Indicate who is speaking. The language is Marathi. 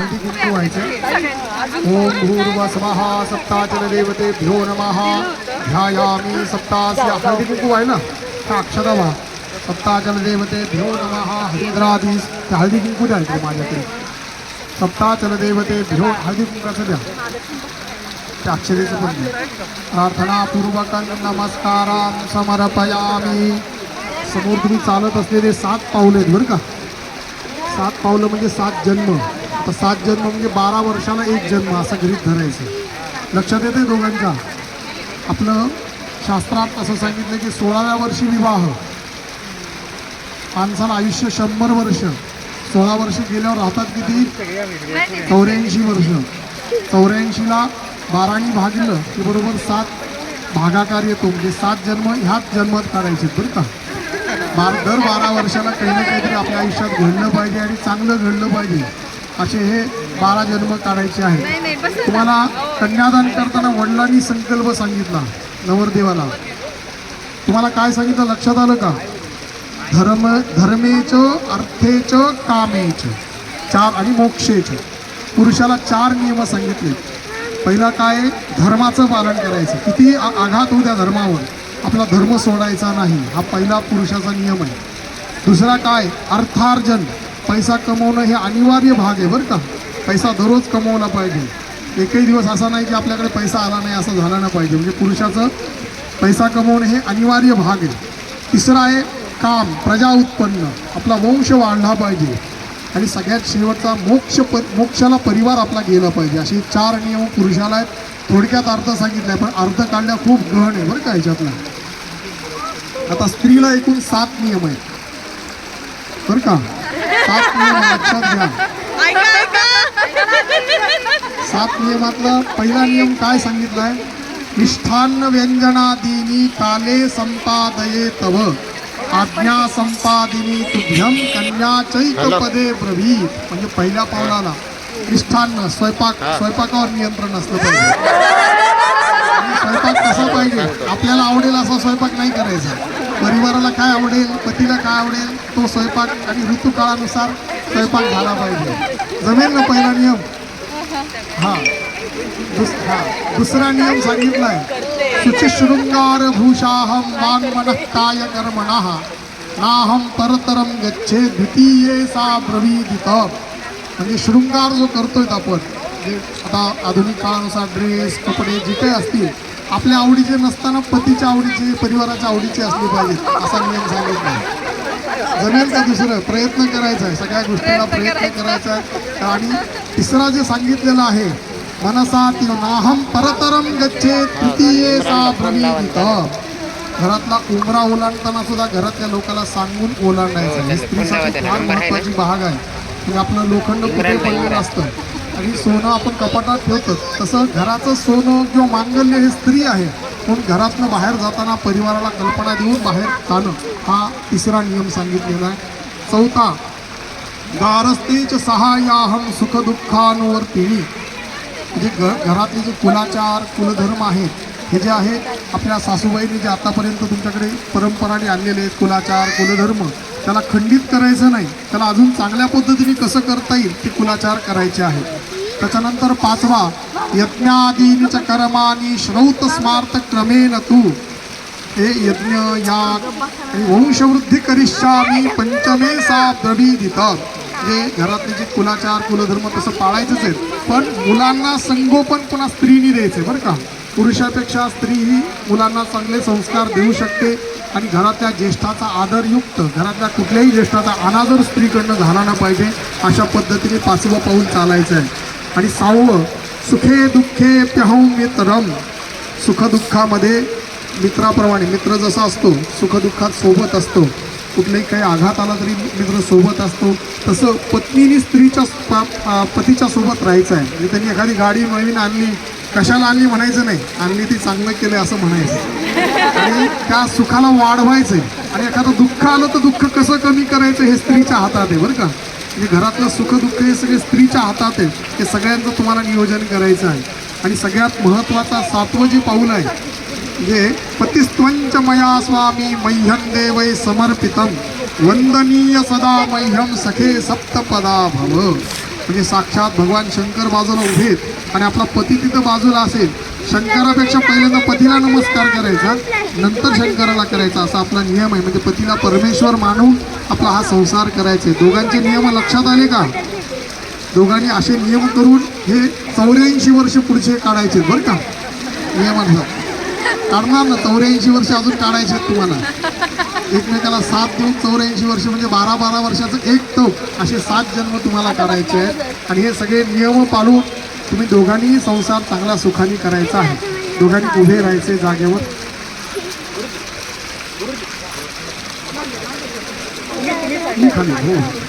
Speaker 1: हळदी कुंकू व्हायचं ओम भूर्वस्वः सप्ताचल देवतेभ्यो नमः। ध्यायामी सप्तास्य हळदी कुंकू आहे ना त्या अक्षरा व्हा सप्ताचल देवतेभ्यो नमः। हरिद्रादी त्या हळदी कुंकू द्या इकडे माझ्याकडे सप्ताचल देवतेभ्यो हळदी कुंकाचं द्या त्या अक्षरेचं पण द्या प्रार्थनापूर्वक नमस्कारां समर्पयामी। समोर तुम्ही चालत असलेले सात पावले आहेत बरं का? सात पावलं म्हणजे सात जन्म. तर सात जन्म म्हणजे बारा वर्षाला एक जन्म असं गृहित धरायचं. लक्षात येते दोघांच्या? आपलं शास्त्रात असं सांगितलं की सोळाव्या वर्षी विवाह. माणसाला आयुष्य शंभर वर्ष. सोळा वर्ष गेल्यावर राहतात किती? चौऱ्याऐंशी वर्ष. चौऱ्याऐंशीला बाराणी भागलं की बरोबर सात भागाकार येतो म्हणजे सात जन्म ह्याच जन्मात काढायचे बरं का? बार दर बारा वर्षाला काही ना काहीतरी आपल्या आयुष्यात घडलं पाहिजे आणि चांगलं घडलं पाहिजे. असे हे बारा जन्म काढायचे आहेत. तुम्हाला कन्यादान करताना वडिलांनी संकल्प सांगितला नवरदेवाला. तुम्हाला काय सांगितलं लक्षात आलं का? धर्म धर्मेच अर्थेच कामेच. चार आणि मोक्षेच. पुरुषाला चार नियम सांगितले. पहिला काय? धर्माचं पालन करायचं. किती आघात होऊ त्या धर्मावर आपला धर्म सोडायचा नाही. हा पहिला पुरुषाचा नियम आहे. दुसरा काय? अर्थार्जन. पैसा कमवणं हे अनिवार्य भाग आहे बरं का? पैसा दररोज कमवला पाहिजे. एकही दिवस असा नाही की आपल्याकडे पैसा आला नाही असं झालं नाही पाहिजे. म्हणजे पुरुषाचं पैसा कमवणं हे अनिवार्य भाग आहे. तिसरं आहे काम प्रजा उत्पन्न. आपला वंश वाढला पाहिजे. आणि सगळ्यात शेवटचा मोक्ष प मोक्षाला परिवार आपला गेला पाहिजे. असे चार नियम पुरुषाला आहेत. थोडक्यात अर्थ सांगितला आहे पण अर्थ काढण्या खूप गहन आहे बरं का ह्याच्यातला. आता स्त्रीला एकूण सात नियम आहेत. बरं का? सात नियम लक्षात घ्या
Speaker 2: ऐका
Speaker 1: सात नियमातला पहिला नियम काय सांगितलाय? मिष्ठान्न व्यंजनादीनी काले संपादये तव आज्ञा संपादिनी तुभ्यम कन्या चैकपदे ब्रवीत. म्हणजे पहिल्या पावलाला. मिष्ठान्न स्वयंपाक स्वयंपाकावर नियंत्रण असलं पाहिजे. आणि स्वयंपाक कसा पाहिजे? आपल्याला आवडेल असा स्वयंपाक नाही करायचा परिवाराला काय आवडेल पतीला काय आवडेल तो स्वयंपाक आणि ऋतुकाळानुसार स्वयंपाक झाला पाहिजे. जमेल ना पहिला नियम? हा. दुस हा. दुसरा नियम सांगितलाय. शुचिशृंगार भूषाहम वाङ्मनः काय कर्मणः नाहम परतरम गच्छे द्वितीये सा ब्रवीदित. म्हणजे शृंगार जो करतोय आपण जे आता आधुनिक काळानुसार ड्रेस कपडे जे काही असतील आपल्या आवडीचे नसताना पतीच्या आवडीचे परिवाराच्या आवडीचे असले पाहिजेत असा नियम सांगितला जमेल का दुसरं? प्रयत्न करायचा आहे. सगळ्या गोष्टींना प्रयत्न करायचा. आहे. आणि तिसरा जे सांगितलेलं आहे मनसा ती नाहम परतरम गच्छे तृतीये सा ब्रवीदित घरातला उमरा ओलांडताना सुद्धा घरातल्या लोकांना सांगून ओलांडायचं. हे स्त्रीसाठी फार महत्वाची भाग आहे. म्हणजे आपलं लोखंड कुठे पडलेलं असतं? आणि सोनं आपण कपाटात ठेवतो तसं घराचं सोनं किंवा मांगल्य हे स्त्री आहे. म्हणून घरातनं बाहेर जाताना परिवाराला कल्पना देऊन बाहेर जाणं हा तिसरा नियम सांगितलेला आहे. चौथा गारस्तेच सहाय्याहम सुखदुःखानुवर्तिणी म्हणजे घ घरातले जे कुलाचार कुलधर्म आहेत हे जे आहे आपल्या सासूबाईंनी जे आतापर्यंत तुमच्याकडे परंपराने आणलेले आहेत कुलाचार कुलधर्म त्याला खंडित करायचं नाही. त्याला अजून चांगल्या पद्धतीने कसं करता येईल ते कुलाचार करायचे आहेत. त्याच्यानंतर पाचवा यज्ञादींच कर्मानी श्रौत स्मार्त क्रमेन तू. हे यज्ञ याग वंशवृद्धी करिष्यामी पंचमे सा द्रविदित हे घरातले जे कुलाचार कुलधर्म तसं पाळायचंच आहे. पण मुलांना संगोपन पुन्हा स्त्रीनी द्यायचं आहे बरं का. पुरुषापेक्षा स्त्री ही मुलांना चांगले संस्कार देऊ शकते आणि घरातल्या ज्येष्ठाचा आदरयुक्त घरातल्या कुठल्याही ज्येष्ठाचा अनादर स्त्रीकडनं झाला ना पाहिजे अशा पद्धतीने पाचवं पाऊल चालायचं आहे आणि सहावं सुखे दुःखे प्यहौ मित्रम. सुखदुःखामध्ये मित्राप्रमाणे मित्र जसा असतो सुखदुःखात सोबत असतो. कुठलाही काही आघात आला तरी मित्र सोबत असतो. तसं पत्नीने स्त्रीच्या पतीच्या सोबत राहायचं आहे म्हणजे त्यांनी एखादी गाडी नवीन आणली कशाला आणली म्हणायचं नाही. आणली ती चांगलं केलं असं म्हणायचं. आणि त्या सुखाला वाढवायचं आहे आणि एखादं दुःख आलं तर दुःख कसं कमी करायचं हे स्त्रीच्या हातात आहे बरं का? म्हणजे घरातलं सुखदुःख हे सगळे स्त्रीच्या हातात आहे. हे सगळ्यांचं तुम्हाला नियोजन करायचं आहे. आणि सगळ्यात महत्त्वाचा सातवं जे पाऊल आहे म्हणजे जे पतिस्त्वंच मया स्वामी मह्यं देवै समर्पितम वंदनीय सदा मह्यम सखे सप्तपदा भव. म्हणजे साक्षात भगवान शंकर बाजूला उभे आहेत आणि आपला पती तिथं बाजूला असेल शंकरापेक्षा पहिल्यांदा पतीला नमस्कार करायचा नंतर शंकराला करायचा असा आपला नियम आहे. म्हणजे पतीला परमेश्वर मानून आपला हा संसार करायचे दोघांचे नियम लक्षात आले का? दोघांनी असे नियम करून हे चौऱ्याऐंशी वर्ष पुढचे काढायचे बरं का? नियमानुसार. काढणार ना? चौऱ्याऐंशी वर्ष अजून काढायचे आहेत तुम्हाला. एकमेकाला सात देऊन चौऱ्याऐंशी वर्ष म्हणजे बारा बारा वर्षाचं एक टोक असे सात जन्म तुम्हाला काढायचे आहेत. आणि हे सगळे नियम पाळून तुम्ही दोघांनीही संसार चांगला सुखाने करायचा आहे. दोघांनी उभे राहायचे जागेवर. खाली हो.